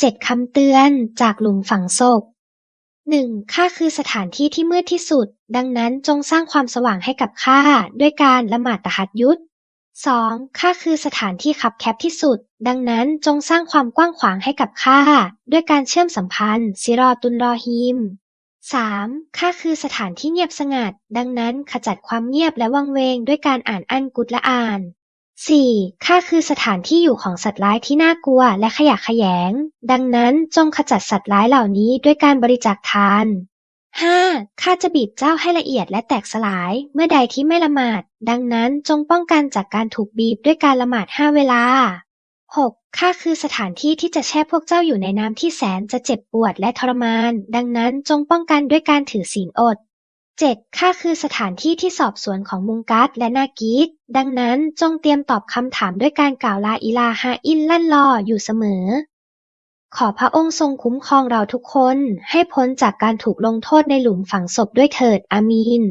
เจ็ดคำเตือนจากหลุมฝังศพหนึ่งข้าคือสถานที่ที่มืดที่สุด ดังนั้นจงสร้างความสว่างให้กับข้าด้วยการละหมาดตะฮัดยุดสองข้าคือสถานที่คับแคบที่สุด ดังนั้นจงสร้างความกว้างขวางให้กับข้าด้วยการเชื่อมสัมพันธ์ซิรอตุนรอฮีมสามข้าคือสถานที่เงียบสงัด ดังนั้นขจัดความเงียบและวังเวงด้วยการอ่านอันกุดละอาน 4. ข้าคือสถานที่อยู่ของสัตว์ร้ายที่น่ากลัวและขยะแขยง ดังนั้นจงขจัดสัตว์ร้ายเหล่านี้ด้วยการบริจาคทาน 5. ข้าจะบีบเจ้าให้ละเอียดและแตกสลายเมื่อใดที่ไม่ละหมาด ดังนั้นจงป้องกันจากการถูกบีบด้วยการละหมาดห้าเวลา 6. ข้าคือสถานที่ที่จะแช่พวกเจ้าอยู่ในน้ำที่แสนจะเจ็บปวดและทรมาน ดังนั้นจงป้องกันด้วยการถือศีลอด 7. ข้าคือสถานที่ที่สอบสวนของมุงกัสและนากีดดังนั้นจงเตรียมตอบคำถามด้วยการกล่าวลาอิลาฮาอินลั่นลออยู่เสมอ ขอพระองค์ทรงคุ้มครองเราทุกคนให้พ้นจากการถูกลงโทษในหลุมฝังศพด้วยเถิดอามีน